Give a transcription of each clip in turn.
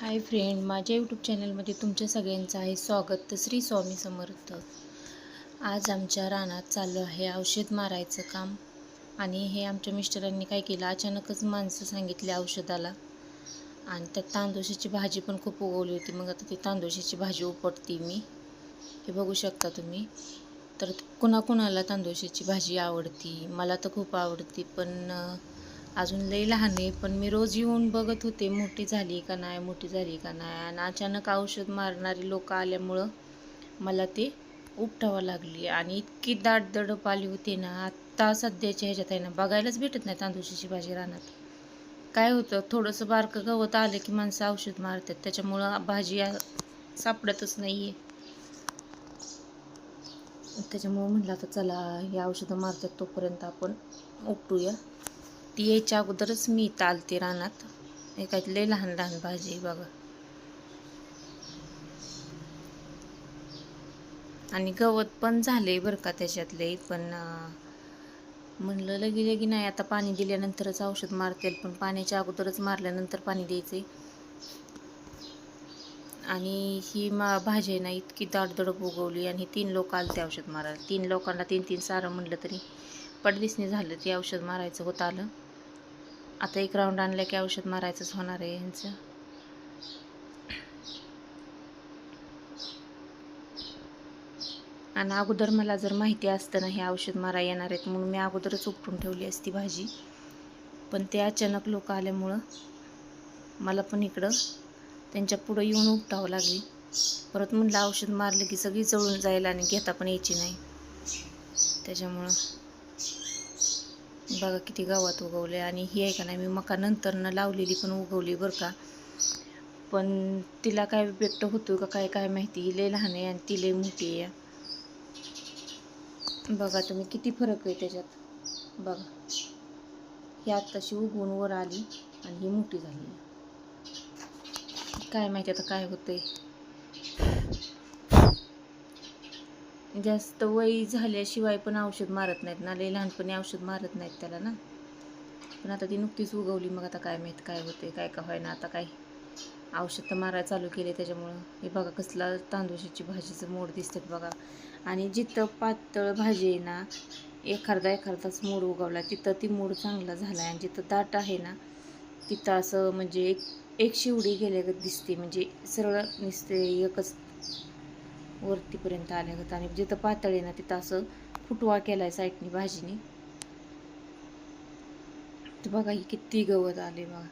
Hi friend माझ्या YouTube चॅनलमध्ये तुमच्या सगळ्यांचं आहे स्वागत. तर श्री स्वामी समर्थ. आज आमच्या रानात चालू आहे औषध मारायचं काम. आणि हे आमच्या मिस्टरांनी काय केलं अचानकच माणसं सांगितली औषधाला. आणि त्यात तांदूळशाची भाजी पण खूप उगवली होती. मग आता ती तांदूळशाची भाजी उपटते मी. हे बघू शकता तुम्ही. तर कुणाकुणाला तांदूळशाची भाजी आवडती? मला तर खूप आवडती पण अजून लई लहान आहे पण मी रोज येऊन बघत होते मोठी झाली का नाही मोठी झाली का नाही. आणि अचानक औषध मारणारी लोक आल्यामुळं मला ते उपटावं लागली. आणि इतकी दाट दडप आली होती ना आत्ता सध्याच्या ह्याच्यात आहे ना बघायलाच भेटत नाही तांदूळशाची भाजी रानात. काय होतं थोडंसं बारकं गवत आलं की माणसं औषध मारतात त्याच्यामुळं भाजी सापडतच नाही आहे त्याच्यामुळं म्हटलं आता चला हे औषधं मारतात तोपर्यंत आपण उपटूया. ती यायच्या अगोदरच मी इथं आलते रानात. एकात लय लहान लहान भाजी आहे बघा. आणि गवत पण झाले बरं का त्याच्यातले पण म्हणलं लगी लगी नाही आता पाणी दिल्यानंतरच औषध मारतील पण पाण्याच्या अगोदरच मारल्यानंतर पाणी द्यायचे आणि ही मा भाजी आहे ना इतकी दाडदडप उगवली आणि तीन लोक आलते औषध मारायला. तीन लोकांना तीन तीन सारं म्हणलं तरी पडदिसणी झालं ते औषध मारायचं होत आलं. आता एक राऊंड आणलं की औषध मारायचंच होणार आहे यांचं. आणि अगोदर मला जर माहिती असतं ना हे औषध मारा येणार आहेत म्हणून मी अगोदरच उपटून ठेवली असती भाजी. पण ते अचानक लोक आल्यामुळं मला पण इकडं त्यांच्या पुढं येऊन उपटावं लागली. परत म्हणलं औषध मारलं की सगळी जळून जाईल आणि घेता पण यायची नाही. त्याच्यामुळं बघा किती गावात उगवले आणि ही आहे का नाही मी मका नंतरनं लावलेली पण उगवली बरं का. पण तिला काय इफेक्ट होतो का काय काय माहिती ही लय लहान आहे आणि ती लय मोठी आहे. बघा तुम्ही किती फरक आहे त्याच्यात. बघा. ही आत्ताशी उगवून वर आली आणि ही मोठी झाली. काय माहिती आता काय होतंय. जास्त वय झाल्याशिवाय पण औषध मारत नाहीत ना. लई लहानपणी औषध मारत नाहीत त्याला ना. पण आता ती नुकतीच उगवली. मग आता काय माहीत काय होते काय का होईना. आता काय औषध तर मारायला चालू केले त्याच्यामुळं. हे बघा कसला तांदूळशाची भाजीचं मोड दिसतात बघा. आणि जिथं पातळ भाजी आहे ना एखादा एखादाच मोड उगवला. तिथं ती मोड चांगला झाला आहे आणि जिथं दाट आहे ना तिथं असं म्हणजे एक एक शिवडी गेल्यागत दिसते. म्हणजे सरळ दिसते एकच वरतीपर्यंत आल्यागत आणि जिथं पातळ आहे ना तिथं असं फुटवा केलाय साईडनी भाजीने. तर बघा ही किती गवत आले बघा.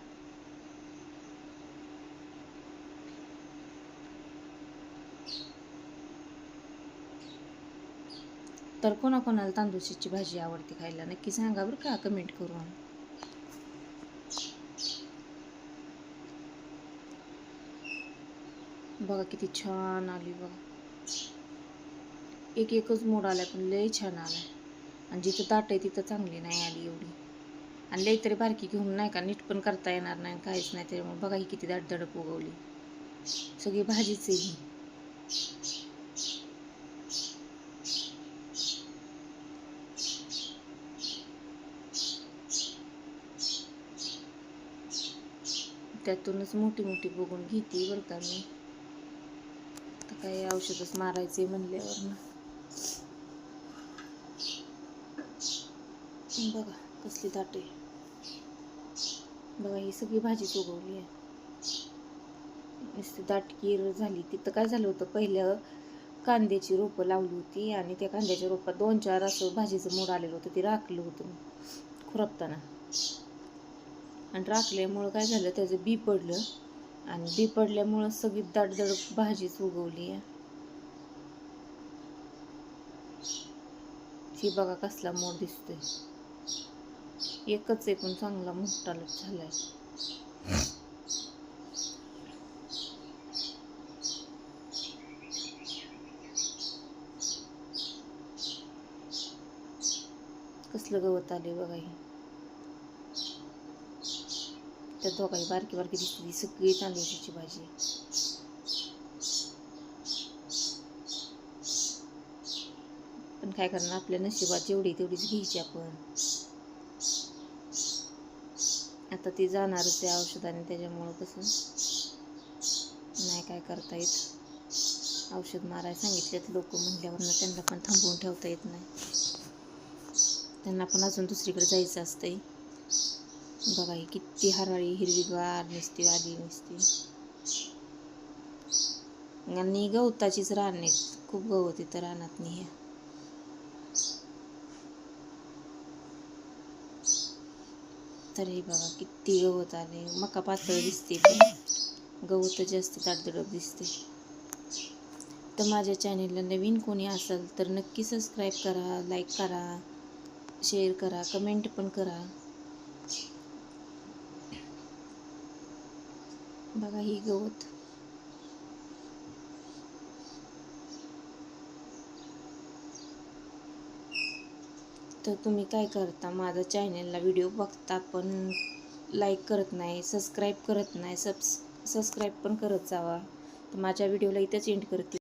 तर कोणाकोणाला तांदूळशीची भाजी आवडते खायला नक्की सांगा बरं का कमेंट करून. बघा किती छान आली बघा. एक एकच मोड आलाय पण लय छान आलाय. आणि जिथं दाट आहे तिथं चांगली नाही आली एवढी. आणि लय तरी बारकी घेऊन नाही का नीट पण करता येणार नाही काहीच नाही. त्याच्यामुळे बघा ही किती दाट दडप उगवली. सगळी भाजीच आहे ही. त्यातूनच मोठी मोठी बघून घेते बरं का मी. तर काही औषधच मारायचे म्हणल्यावर ना. बघा कसली दाट आहे. बघा ही सगळी भाजीच उगवली आहे. नुसती दाटकीर झाली. तिथं काय झालं होतं? पहिलं कांद्याची रोपं लावली होती आणि त्या कांद्याच्या रोपात दोन चार असं भाजीचं मोड आलेलं होतं. ते राखलं होतं. खुरपताना. आणि राखल्यामुळं काय झालं? त्याचं बी पडलं. आणि बी पडल्यामुळं सगळी दाटदड भाजीच उगवली आहे. ही बघा कसला मोर दिसतोय. एकच आहे पण चांगला मोठा झालाय. कसलं गवत आले बघा हे. त्या दोघाही बारकी बारकी दिसते सगळी तांदूळची भाजी. काय करणार? आपल्या नशिबात जेवढी तेवढीच घ्यायची आपण. आता ती जाणारच आहे औषधाने त्याच्यामुळं कसं? नाही काय करता येत. औषध मारायला सांगितलेत लोक म्हणल्यावरनं त्यांना पण थांबवून ठेवता येत नाही. त्यांना पण अजून दुसरीकडे जायचं असतंय. बघा ही किती हरवाळी हिरवीगार नुसती आली नुसती. आणि गवताचीच रान आहेत. खूप गवत इथं रानात नाही ह्या तर हे बघा किती गवत आले. मका पातळ दिसते. पण गवत जास्त ताडतडप दिसते. तर माझ्या चॅनेलला नवीन कोणी असेल तर नक्की सबस्क्राईब करा लाईक करा शेअर करा कमेंट पण करा. बघा ही गवत. तर तुम्ही काय करता? माझा चॅनलला व्हिडिओ बघता पण लाईक करत नाही सबस्क्राईब करत नाही सबस सबस्क्राईब पण करत जावा. तर माझ्या व्हिडिओला इथंच एंड करते.